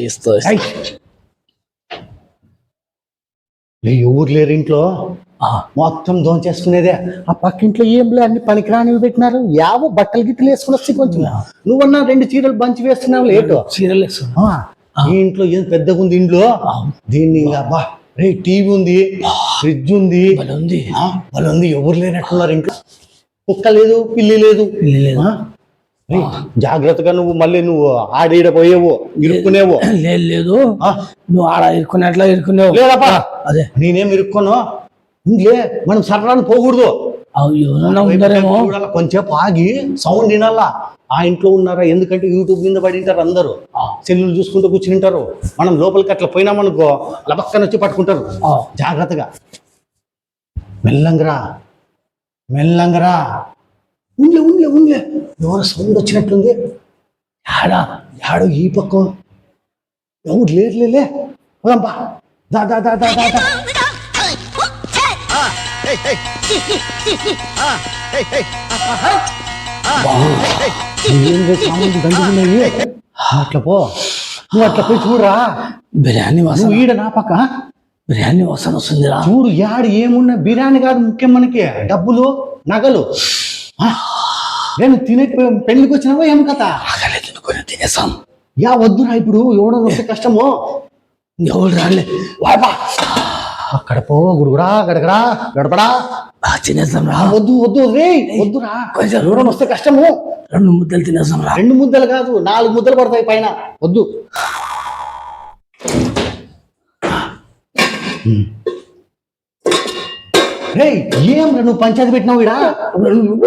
ఇస్తా. లే, ఎవరు లేరు ఇంట్లో? మొత్తం దోంచేసుకునేదే. ఆ పక్కింట్లో ఏం లే అన్ని పనికిరానివి పెట్టినారు. యావో బట్టలు గిట్టలు వేసుకుని వస్తే కొంచెం. నువ్వన్నా రెండు చీరలు బంచి వేస్తున్నావు లేటు. చీరలు వేస్తున్నా ఆ, ఈ ఇంట్లో ఏం పెద్దగా ఉంది ఇంట్లో దీన్ని అబ్బా రే టీవీ ఉంది ఫ్రిడ్జ్ ఉంది. ఉంది. వాళ్ళు ఉంది. ఎవరు లేనట్టున్నారు ఇంట్లో? కుక్క లేదు పిల్లి లేదు. పిల్లి లేదు. జాగ్రత్తగా నువ్వు మళ్ళీ నువ్వు ఆడీడ పోయేవో ఇరుక్కునేవో. లేదు లేదు. నువ్వు ఆడ ఇరుకున్నట్లా ఇరుకునేవు లేదప్పా. అదే. నేనేం ఇరుక్కోను? ఇంకే మనం సర్రాన్ని పోకూడదు. చూడాలా, కొంచెంసేపు ఆగి సౌండ్ వినాలా? ఆ ఇంట్లో ఉన్నారా? ఎందుకంటే యూట్యూబ్ మీద పడి ఉంటారు అందరూ. సెల్లులు చూసుకుంటూ కూర్చుని ఉంటారు మనం లోపలికి అట్లా పోయినామనుకో లబక్కన వచ్చి పట్టుకుంటారు. ఆ. జాగ్రత్తగా. మెల్లంగరా. మెల్లంగరా. ఉండ్లే ఉండ్లే ఉండ్లే. ఎవరో సౌండ్ వచ్చినట్లుంది. ఆడా యాడో ఈ పక్క. ఎవరు లేరు లే పోదాంపా. దా దా దా దా దా దా. ఏం సామాన్లు దండుకున్నాయి అట్లా పో. నువ్వు అట్లా పోయి చూడరా. బిర్యానీ వాసన. నువ్వు ఈడ నా పక్క. బిర్యానీ వాసన వస్తుందిరా. చూడు యాడ ఏమున్నా బిర్యానీ కాదు ముఖ్యం మనకి. డబ్బులు నగలు? నేను తినే పెళ్ళికి వచ్చినావా ఏం కథ? ఆకలి తినుకొని తినేసాం. యా వద్దురా ఇప్పుడు. ఎవడో వస్తే కష్టమో. ఎవరు రాలే? వాపా అక్కడ పో గుడుగుడా గడగడా గడపడా. తినేసాం రా వద్దు వద్దు రే వద్దురా. కొంచెం ఎవడో వస్తే కష్టము. రెండు ముద్దలు తినేసాం రా రెండు ముద్దలు కాదు నాలుగు ముద్దలు పడతాయి పైన వద్దు రే ఏం నువ్వు పంచాయతీ పెట్టినావు ఇడా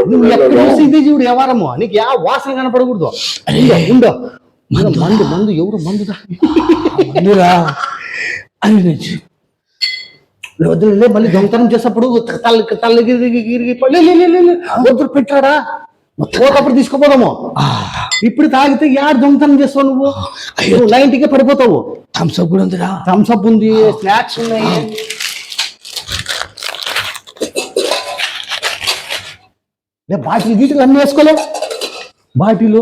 నువ్వు ఎక్కడ చూసి ఇది చూడు వ్యవహారము నీకు యా వాసన కనపడకూడదు ఉండు, ఉండు మందు మందు మందు ఎవరు మందుదా మందురా అని నుంచి వద్దు మళ్ళీ దొంగతనం చేసేప్పుడు తల్లి తల్లి గిరిగి గిరిగి. వద్దు పెట్టాడా పోతప్పుడు తీసుకుపోదాము. ఇప్పుడు తాగితే యాడ్ దొంగతనం చేస్తావు నువ్వు? నువ్వు నైన్టీకే పడిపోతావు. థమ్స్ అప్ కూడా ఉందిరా. థమ్స్ అప్ ఉంది స్నాక్స్ ఉన్నాయి. లే బాటిల్ గీటిల్ అన్ని వేసుకోలే. బాటిలు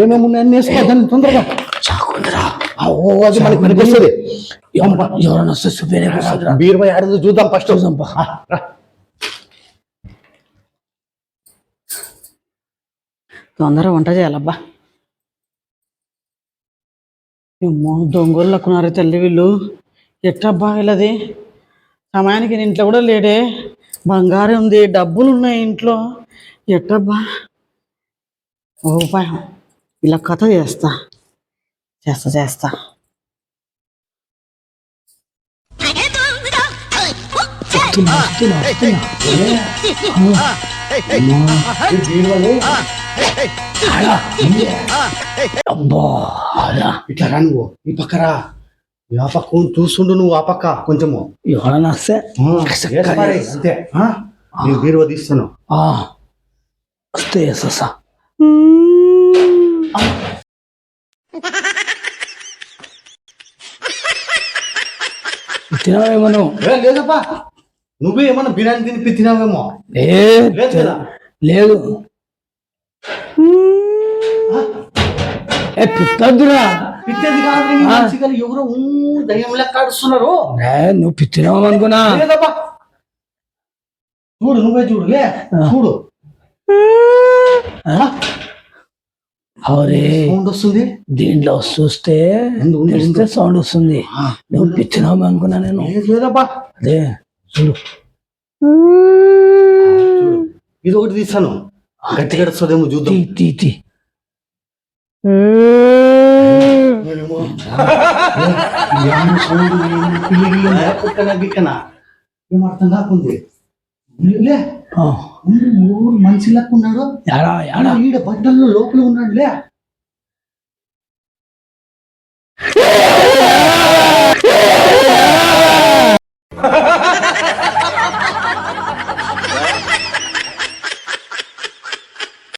ఏమేమి ఉన్నాయి అన్ని వేసుకో దాన్ని తొందరగా. చాకు ఉందిరా. ఆ, ఓ అది మనకి పనికి వస్తుంది ఎవరు ఎవరైనా వస్తే సుపేరే వస్తుందిరా బీరువా ఆడదు చూద్దాం ఫస్ట్ చూద్దాం పా. తొందర వంట చేయాలబ్బా ఏమో దొంగలు లక్కున్నారు తల్లి వీళ్ళు ఎట్టబ్బా వీళ్ళది సమయానికి నేను ఇంట్లో కూడా లేడే బంగారం ఉంది డబ్బులు ఉన్నాయి ఇంట్లో ఎట్టబ్బా ఓ ఉపాయం ఇలా కథ చేస్తా చేస్తా చేస్తా వస్తున్నా వస్తున్నా. అబ్బా ఇట్లా రా నువ్వు ఈ పక్కరా ఆ పక్క చూస్తుండు నువ్వు ఆ పక్క కొంచెము ఎవరైనా అంతే నేను బీరువా తీస్తాను వస్తే వేసేస్తా తినవేమో లేదప్పా నువ్వే ఏమన్నా బిర్యానీ తినిపి తినావేమో? లేదు కదా? లేదు. ఏ పిత్తద్దురా. కాదు ఎవరో ఊ, దయ్యం లెక్క ఆడుస్తున్నారు. ఏ నువ్వు పిత్తినావు అనుకున్నా. లేదప్పా చూడు నువ్వే చూడు లే. చూడు. అవరే. సౌండ్ వస్తుంది? దీంట్లో చూస్తే తెలిస్తే సౌండ్ వస్తుంది. నువ్వు పిచ్చినావు అనుకున్నా నేను. లేదు, లేదప్పా అదే చూడు. ఇది ఒకటి తీస్తాను. గట్టి గడుస్తుందేమో చూద్దాం. తీ తీ. తీ ఏమో. ఏమో సౌండ్ ఏమో పిల్లి గిల్లి కుక్కనా గిక్కనా? ఏం అర్థం కాకుంది? లే. ఆ, ఎవరు మనిషి లెక్క ఉన్నాడు. యాడా యాడా? ఈడ బట్టల్లో లోపల ఉన్నాడు